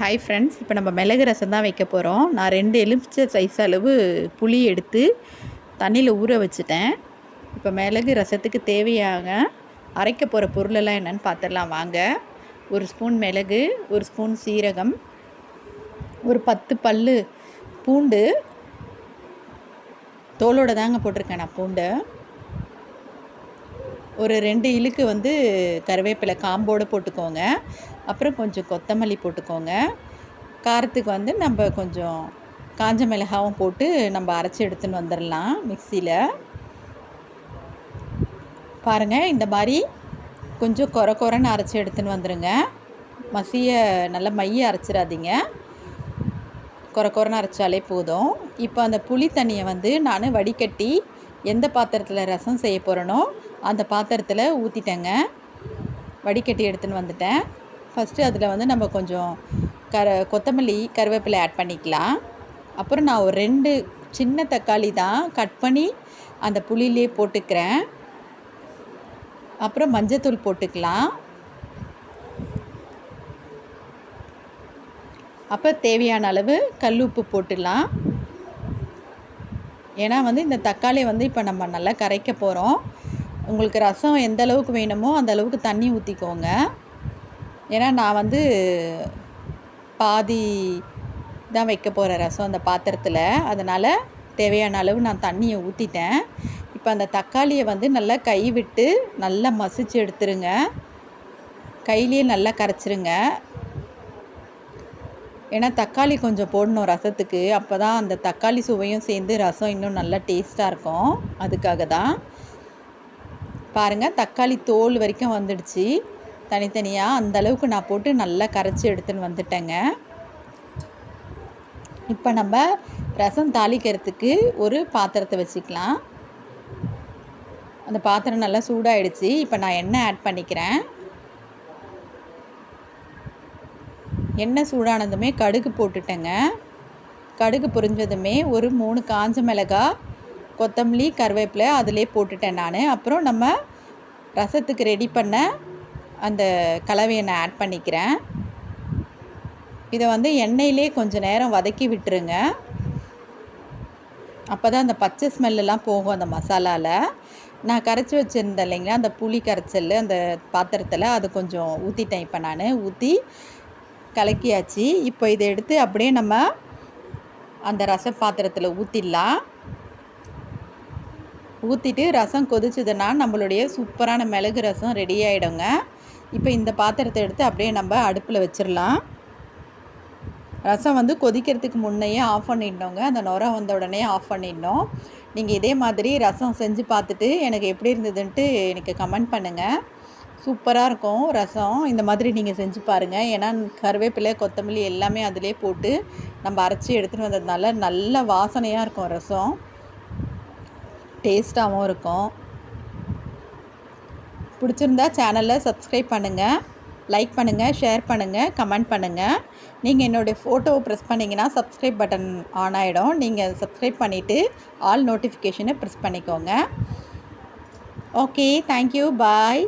Hi friends இப்போ நம்ம மிளகு ரசம் தான் வைக்க போகிறோம் நான் ரெண்டு எலுமிச்சை சைஸ் அளவு புளி எடுத்து தண்ணியில் ஊற வச்சுட்டேன். இப்போ மிளகு ரசத்துக்கு தேவையாக அரைக்க போகிற பொருளெல்லாம் என்னென்னு பார்த்துடலாம் வாங்க. ஒரு ஸ்பூன் மிளகு ஒரு ஸ்பூன் சீரகம் ஒரு பத்து பல் பூண்டு. தோலோடு தாங்க போட்டிருக்கேன் நான் பூண்டை. ஒரு ரெண்டு இழுக்கு வந்து கருவேப்பிலை காம்போடு போட்டுக்கோங்க. அப்புறம் கொஞ்சம் கொத்தமல்லி போட்டுக்கோங்க. காரத்துக்கு வந்து நம்ம கொஞ்சம் காஞ்ச மிளகாவும் போட்டு நம்ம அரைச்சி எடுத்துன்னு வந்துடலாம் மிக்சியில். பாருங்கள் இந்த மாதிரி கொஞ்சம் குறை குறைன்னு அரைச்சி எடுத்துன்னு வந்துடுங்க மசிய நல்லா மைய அரைச்சிடாதீங்க. குறை குறைன்னு அரைச்சாலே போதும். இப்போ அந்த புளி தண்ணியை வந்து நான் வடிகட்டி எந்த பாத்திரத்தில் ரசம் செய்ய போகிறேனோ அந்த பாத்திரத்தில் ஊற்றிட்டேங்க வடிகட்டி எடுத்துன்னு வந்துட்டேன். ஃபஸ்ட்டு அதில் வந்து நம்ம கொஞ்சம் கர கொத்தமல்லி கருவேப்பிலை ஆட் பண்ணிக்கலாம். அப்புறம் நான் ஒரு ரெண்டு சின்ன தக்காளி தான் கட் பண்ணி அந்த புளியிலே போட்டுக்கிறேன். அப்புறம் மஞ்சத்தூள் போட்டுக்கலாம். அப்போ தேவையான அளவு கல் உப்பு போட்டுடலாம் ஏன்னா வந்து இந்த தக்காளி வந்து இப்போ நம்ம நல்லா கரைக்க போகிறோம் உங்களுக்கு ரசம் எந்த அளவுக்கு வேணுமோ அந்த அளவுக்கு தண்ணி ஊற்றிக்கோங்க ஏன்னா நான் வந்து பாதி தான் வைக்க போகிற ரசம் அந்த பாத்திரத்தில். அதனால் தேவையான அளவு நான் தண்ணியை ஊற்றிட்டேன் இப்போ அந்த தக்காளியை வந்து நல்லா கை விட்டு நல்லா மசிச்சு எடுத்துருங்க. கையிலேயே நல்லா கரைச்சிருங்க. ஏன்னா தக்காளி கொஞ்சம் போடணும் ரசத்துக்கு. அப்போ தான் அந்த தக்காளி சுவையும் சேர்ந்து ரசம் இன்னும் நல்லா டேஸ்ட்டாக இருக்கும். அதுக்காக தான். பாருங்கள் தக்காளி தோல் வரைக்கும் வந்துடுச்சு. தனித்தனியாக அந்த அளவுக்கு நான் போட்டு நல்லா கரைச்சி எடுத்துன்னு வந்துட்டேங்க. இப்போ நம்ம ரசம் தாளிக்கிறதுக்கு ஒரு பாத்திரத்தை வச்சுக்கலாம். அந்த பாத்திரம் நல்லா சூடாயிடுச்சு. இப்போ நான் எண்ணெய் ஆட் பண்ணிக்கிறேன். எண்ணெய் சூடானதுமே கடுகு போட்டுட்டேங்க. கடுகு பொரிஞ்சதுமே ஒரு மூணு காஞ்ச மிளகாய் கொத்தமல்லி கருவேப்பிலை அதிலே போட்டுட்டேன் நான். அப்புறம் நம்ம ரசத்துக்கு ரெடி பண்ண அந்த கலவையை நான் ஆட் பண்ணிக்கிறேன். இதை வந்து எண்ணெயிலே கொஞ்சம் நேரம் வதக்கி விட்டுருங்க. அப்போ தான் அந்த பச்சை ஸ்மெல்லாம் போகும் அந்த மசாலாவில் நான் கரைச்சி வச்சுருந்தேன் இல்லைங்களா அந்த புளி கரைச்சல் அந்த பாத்திரத்தில் அது கொஞ்சம் ஊற்றிட்டேன் இப்போ நான். ஊற்றி கலக்கியாச்சு. இப்போ இதை எடுத்து அப்படியே நம்ம அந்த ரச பாத்திரத்தில் ஊற்றிடலாம் ஊற்றிட்டு ரசம் கொதிச்சதுன்னா நம்மளுடைய சூப்பரான மிளகு ரசம் ரெடி ஆகிடுங்க இப்போ இந்த பாத்திரத்தை எடுத்து அப்படியே நம்ம அடுப்பில் வச்சிடலாம் ரசம் வந்து கொதிக்கிறதுக்கு முன்னையே ஆஃப் பண்ணிடணுங்க. அந்த நுர வந்த உடனே ஆஃப் பண்ணிடணும். நீங்கள் இதே மாதிரி ரசம் செஞ்சு பார்த்துட்டு எனக்கு எப்படி இருந்ததுன்ட்டு எனக்கு கமெண்ட் பண்ணுங்கள் சூப்பராக இருக்கும் ரசம். இந்த மாதிரி நீங்கள் செஞ்சு பாருங்கள் ஏன்னா கருவேப்பிலை கொத்தமல்லி எல்லாமே அதிலே போட்டு நம்ம அரைச்சி எடுத்துகிட்டு வந்ததுனால நல்ல வாசனையாக இருக்கும் ரசம். டேஸ்ட்டாகவும் இருக்கும். பிடிச்சிருந்தா சேனலில் சப்ஸ்கிரைப் பண்ணுங்கள் லைக் பண்ணுங்கள் ஷேர் பண்ணுங்கள் கமெண்ட் பண்ணுங்கள் நீங்கள் என்னுடைய ஃபோட்டோவை ப்ரெஸ் பண்ணிங்கன்னா சப்ஸ்கிரைப் பட்டன் ஆன் ஆகிடும் நீங்கள் சப்ஸ்கிரைப் பண்ணிவிட்டு ஆல் நோட்டிஃபிகேஷனை ப்ரெஸ் பண்ணிக்கோங்க. Okay thank you bye